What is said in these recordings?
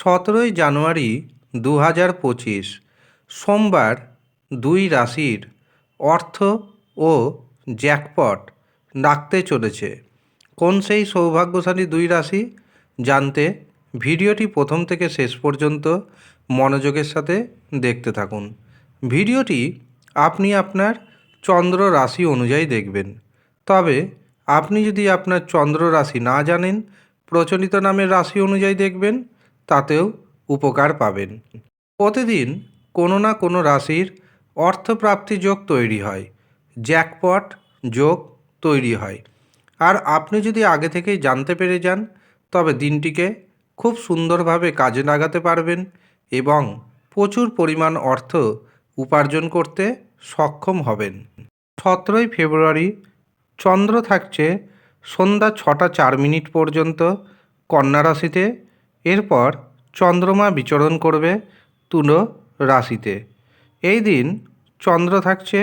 সতেরোই জানুয়ারি দু হাজার পঁচিশ, সোমবার দুই রাশির অর্থ ও জ্যাকপট ডাকতে চলেছে। কোন সেই সৌভাগ্যশালী দুই রাশি? জানতে ভিডিওটি প্রথম থেকে শেষ পর্যন্ত মনোযোগের সাথে দেখতে থাকুন। ভিডিওটি আপনি আপনার চন্দ্র রাশি অনুযায়ী দেখবেন। তবে আপনি যদি আপনার চন্দ্র রাশি না জানেন, প্রচলিত নামের রাশি অনুযায়ী দেখবেন। তাতেও উপকার পাবেন। প্রতিদিন কোনো না কোনো রাশির অর্থপ্রাপ্তি যোগ তৈরি হয়, জ্যাকপট যোগ তৈরি হয়। আর আপনি যদি আগে থেকেই জানতে পেরে যান, তবে দিনটিকে খুব সুন্দরভাবে কাজে লাগাতে পারবেন এবং প্রচুর পরিমাণ অর্থ উপার্জন করতে সক্ষম হবেন। সতেরোই ফেব্রুয়ারি, চন্দ্র থাকছে সন্ধ্যা ছটা চার মিনিট পর্যন্ত। কন্যা রাশিতে এরপর চন্দ্রমা বিচরণ করবে তুলো রাশিতে। এই দিন চন্দ্র থাকছে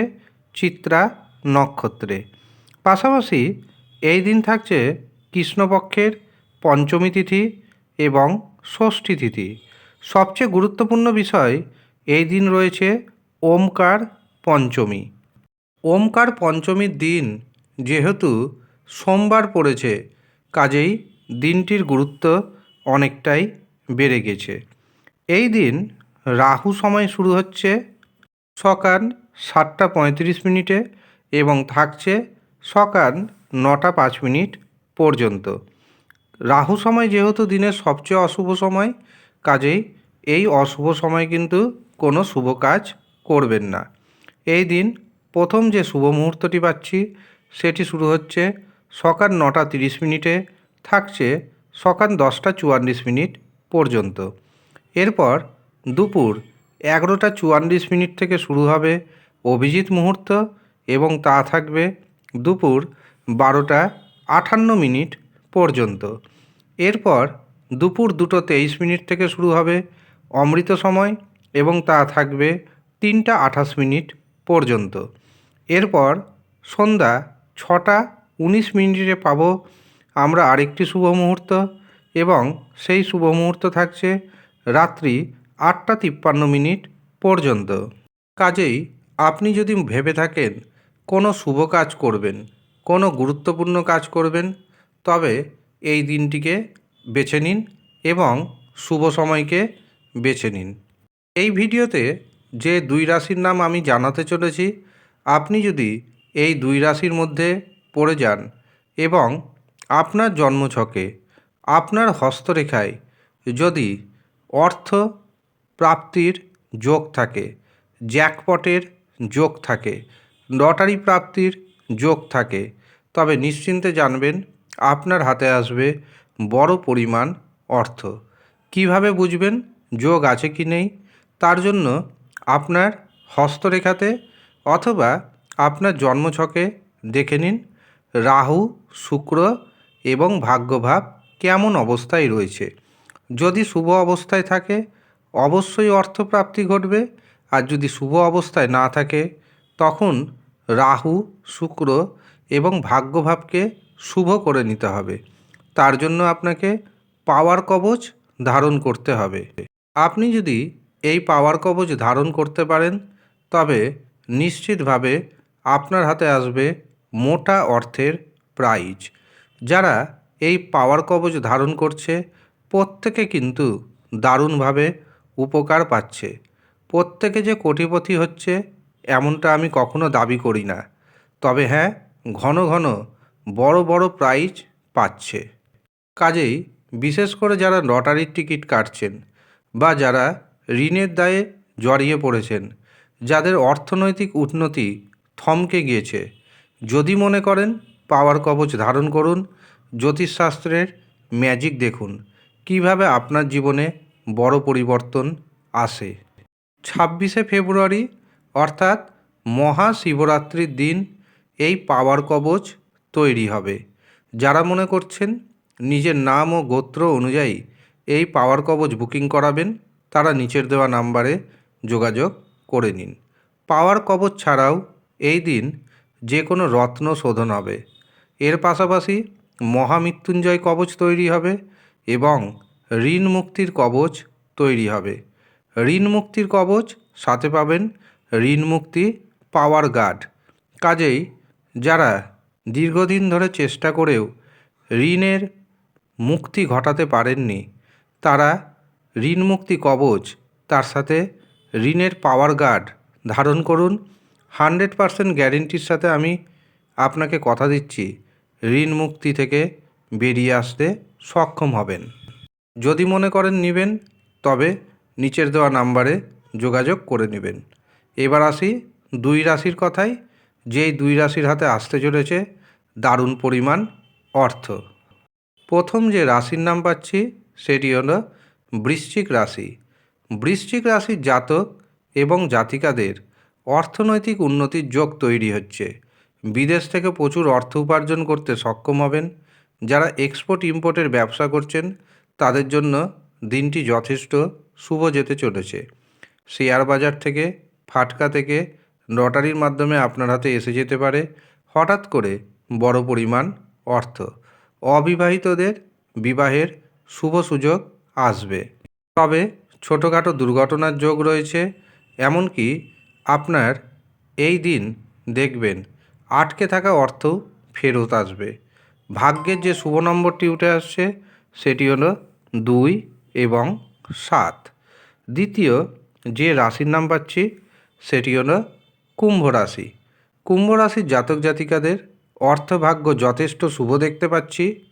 চিত্রা নক্ষত্রে। পাশাপাশি এই দিন থাকছে কৃষ্ণপক্ষের পঞ্চমী তিথি এবং ষষ্ঠী তিথি। সবচেয়ে গুরুত্বপূর্ণ বিষয় এই দিন রয়েছে ওমকার পঞ্চমী। ওমকার পঞ্চমীর দিন যেহেতু সোমবার পড়েছে, কাজেই দিনটির গুরুত্ব অনেকটাই বেড়ে গেছে। এই দিন রাহু সময় শুরু হচ্ছে সকাল সাতটা পঁয়ত্রিশ মিনিটে এবং থাকছে সকাল নটা পাঁচ মিনিট পর্যন্ত। রাহু সময় যেহেতু দিনের সবচেয়ে অশুভ সময়, কাজেই এই অশুভ সময় কিন্তু কোনো শুভ কাজ করবেন না। এই দিন প্রথম যে শুভ মুহূর্তটি পাচ্ছি, সেটি শুরু হচ্ছে সকাল নটা তিরিশ মিনিটে, থাকছে সকাল দশটা চুয়াল্লিশ মিনিট পর্যন্ত। এরপর দুপুর এগারোটা চুয়াল্লিশ মিনিট থেকে শুরু হবে অভিজিৎ মুহূর্ত এবং তা থাকবে দুপুর বারোটা আটান্ন মিনিট পর্যন্ত। এরপর দুপুর দুটো তেইশ মিনিট থেকে শুরু হবে অমৃত সময় এবং তা থাকবে তিনটা আঠাশ মিনিট পর্যন্ত। এরপর সন্ধ্যা ছটা উনিশ মিনিটে পাবো। আমরা আরেকটি শুভ মুহূর্ত। এবং সেই শুভ মুহূর্ত থাকছে রাত্রি আটটা তিপ্পান্ন মিনিট পর্যন্ত। কাজেই আপনি যদি ভেবে থাকেন, কোনো শুভ কাজ করবেন, কোনো গুরুত্বপূর্ণ কাজ করবেন, তবে এই দিনটিকে বেছে নিন এবং শুভ সময়কে বেছে নিন। এই ভিডিওতে যে দুই রাশির নাম আমি জানাতে চলেছি, আপনি যদি এই দুই রাশির মধ্যে পড়ে যান এবং আপনার জন্মছকে আপনার হস্তরেখায় যদি অর্থ প্রাপ্তির যোগ থাকে, জ্যাকপটের যোগ থাকে, লটারি প্রাপ্তির যোগ থাকে, তবে নিশ্চিন্তে জানবেন আপনার হাতে আসবে বড় পরিমাণ অর্থ। কীভাবে বুঝবেন যোগ আছে কি নেই? তার জন্য আপনার হস্তরেখাতে অথবা আপনার জন্মছকে দেখে নিন। রাহু, শুক্র এবং ভাগ্যভাব কেমন অবস্থায় রয়েছে? যদি শুভ অবস্থায় থাকে, অবশ্যই অর্থপ্রাপ্তি ঘটবে। আর যদি শুভ অবস্থায় না থাকে, তখন রাহু, শুক্র এবং ভাগ্যভাবকে শুভ করে নিতে হবে। তার জন্য আপনাকে পাওয়ার কবচ ধারণ করতে হবে। আপনি যদি এই পাওয়ার কবচ ধারণ করতে পারেন, তবে নিশ্চিতভাবে আপনার হাতে আসবে মোটা অর্থের প্রাইজ যারা এই পাওয়ার কবচ ধারণ করছে, প্রত্যেকে কিন্তু দারুণভাবে উপকার পাচ্ছে। প্রত্যেকে যে কোটিপতি হচ্ছে, এমনটা আমি কখনো দাবি করি না। তবে হ্যাঁ ঘন ঘন বড় বড় প্রাইজ পাচ্ছে। কাজেই বিশেষ করে যারা লটারির টিকিট কাটছেন বা যারা ঋণের দায়ে জড়িয়ে পড়েছেন, যাদের অর্থনৈতিক উন্নতি থমকে গিয়েছে, যদি মনে করেন পাওয়ার কবচ ধারণ করুন জ্যোতিষশাস্ত্রের ম্যাজিক দেখুন। কীভাবে আপনার জীবনে বড় পরিবর্তন আসে? ছাব্বিশে ফেব্রুয়ারি, অর্থাৎ মহাশিবরাত্রির দিন এই পাওয়ার কবচ তৈরি হবে। যারা মনে করছেন নিজের নাম ও গোত্র অনুযায়ী এই পাওয়ার কবচ বুকিং করাবেন, তারা নিচের দেওয়া নাম্বারে যোগাযোগ করে নিন। পাওয়ার কবচ ছাড়াও এই দিন যে কোনো রত্ন শোধন হবে। এর পাশাপাশি মহামৃত্যুঞ্জয় কবচ তৈরি হবে এবং ঋণ মুক্তির কবচ তৈরি হবে। ঋণ মুক্তির কবচ সাথে পাবেন ঋণ মুক্তি পাওয়ার গার্ড। কাজেই যারা দীর্ঘদিন ধরে চেষ্টা করেও ঋণের মুক্তি ঘটাতে পারেননি, তারা ঋণ মুক্তি কবচ তার সাথে ঋণের পাওয়ার গার্ড ধারণ করুন। হান্ড্রেড পারসেন্ট গ্যারেন্টির সাথে আমি আপনাকে কথা দিচ্ছি। ঋণ মুক্তি থেকে বেরিয়ে আসতে সক্ষম হবেন। যদি মনে করেন নেবেন, তবে নিচের দেওয়া নাম্বারে যোগাযোগ করে নেবেন। এবার আসি দুই রাশির কথায়। যেই দুই রাশির হাতে আসতে চলেছে, দারুণ পরিমাণ অর্থ। প্রথম যে রাশির নাম পাচ্ছি, সেটি হলো বৃশ্চিক রাশি। বৃশ্চিক রাশির জাতক এবং জাতিকাদের অর্থনৈতিক উন্নতির যোগ তৈরি হচ্ছে। বিদেশ থেকে প্রচুর অর্থ উপার্জন করতে সক্ষম হবেন। যারা এক্সপোর্ট ইম্পোর্টের ব্যবসা করছেন, তাদের জন্য দিনটি যথেষ্ট শুভ যেতে চলেছে। শেয়ার বাজার থেকে, ফাটকা থেকে, লটারির মাধ্যমে আপনার হাতে এসে যেতে পারে হঠাৎ করে বড় পরিমাণ অর্থ। অবিবাহিতদের বিবাহের শুভ সুযোগ আসবে। তবে ছোটোখাটো দুর্ঘটনার যোগ রয়েছে, এমনকি আপনার এই দিন দেখবেন আটকে থাকা অর্থ ফেরত আসবে। ভাগ্যের যে শুভ নম্বরটি উঠে আসছে, সেটি হলো দুই এবং সাত। দ্বিতীয় যে রাশির নাম পাচ্ছি, সেটি হলো কুম্ভ রাশি। কুম্ভ রাশির জাতক জাতিকাদের অর্থভাগ্য যথেষ্ট শুভ দেখতে পাচ্ছি।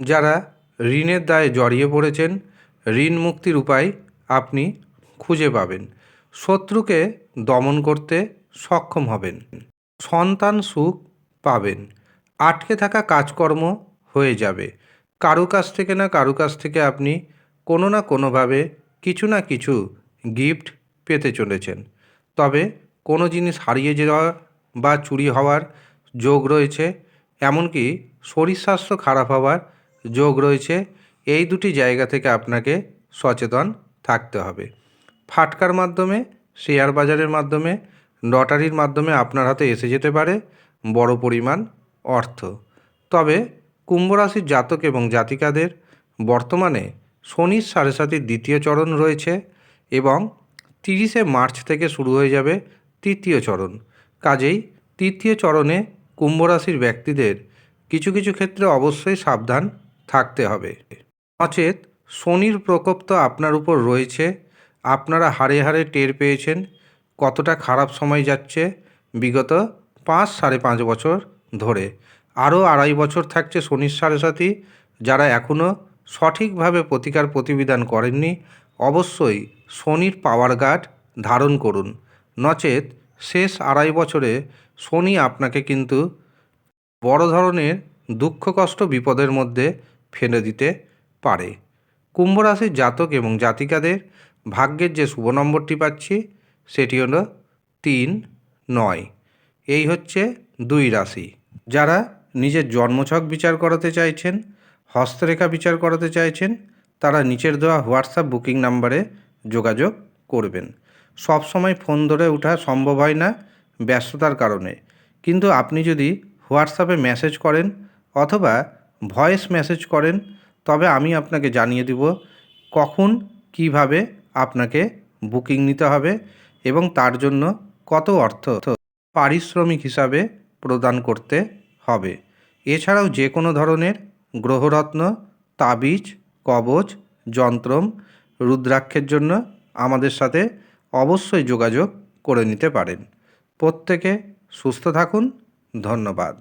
যারা ঋণের দায়ে জড়িয়ে পড়েছেন, ঋণ মুক্তির উপায় আপনি খুঁজে পাবেন। শত্রুকে দমন করতে সক্ষম হবেন। সন্তান সুখ পাবেন। আটকে থাকা কাজকর্ম হয়ে যাবে। কারু কাছ থেকে না কারু কাছ থেকে আপনি কোনো না কোনোভাবে কিছু না কিছু গিফট পেতে চলেছেন। তবে কোনো জিনিস হারিয়ে যাওয়া বা চুরি হওয়ার যোগ রয়েছে, এমনকি শরীর স্বাস্থ্য খারাপ হওয়ার যোগ রয়েছে, এই দুটি জায়গা থেকে আপনাকে সচেতন থাকতে হবে। ফাটকার মাধ্যমে, শেয়ার বাজারের মাধ্যমে লটারির মাধ্যমে আপনার হাতে এসে যেতে পারে। বড় পরিমাণ অর্থ। তবে কুম্ভ রাশির জাতক এবং জাতিকাদের বর্তমানে শনির সাড়ে সাতির দ্বিতীয় চরণ রয়েছে এবং তিরিশে মার্চ থেকে শুরু হয়ে যাবে তৃতীয় চরণ। কাজেই তৃতীয় চরণে কুম্ভ রাশির ব্যক্তিদের কিছু কিছু ক্ষেত্রে অবশ্যই সাবধান থাকতে হবে। নচেত শনির প্রকোপ তো আপনার উপর রয়েছে। আপনারা হারে হারে টের পেয়েছেন। কতটা খারাপ সময় যাচ্ছে বিগত পাঁচ সাড়ে পাঁচ বছর ধরে? আরও আড়াই বছর থাকছে শনির সাড়ে সাথী, যারা এখনও সঠিকভাবে প্রতিকার প্রতিবিধান করেননি। অবশ্যই শনির পাওয়ার গার্ড ধারণ করুন। নচেত শেষ আড়াই বছরে শনি আপনাকে কিন্তু বড় ধরনের দুঃখ, কষ্ট, বিপদের মধ্যে ফেলে দিতে পারে। কুম্ভ রাশির জাতক এবং জাতিকাদের ভাগ্যের যে শুভ নম্বরটি পাচ্ছি সেটি হলো তিন, নয়। এই হচ্ছে দুই রাশি। যারা নিজের জন্মছক বিচার করাতে চাইছেন, হস্তরেখা বিচার করাতে চাইছেন, তারা নিচের দেওয়া হোয়াটসঅ্যাপ বুকিং নাম্বারে যোগাযোগ করবেন। সব সময় ফোন ধরে ওঠা সম্ভব হয় না ব্যস্ততার কারণে। কিন্তু আপনি যদি হোয়াটসঅ্যাপে মেসেজ করেন অথবা ভয়েস মেসেজ করেন, তবে আমি আপনাকে জানিয়ে দিব কখন, কীভাবে আপনাকে বুকিং নিতে হবে এবং তার জন্য কত অর্থ পারিশ্রমিক হিসাবে প্রদান করতে হবে। এছাড়াও যে কোনো ধরনের গ্রহরত্ন, তাবিজ, কবচ, যন্ত্রম রুদ্রাক্ষের জন্য আমাদের সাথে অবশ্যই যোগাযোগ করে নিতে পারেন। প্রত্যেকে সুস্থ থাকুন। ধন্যবাদ।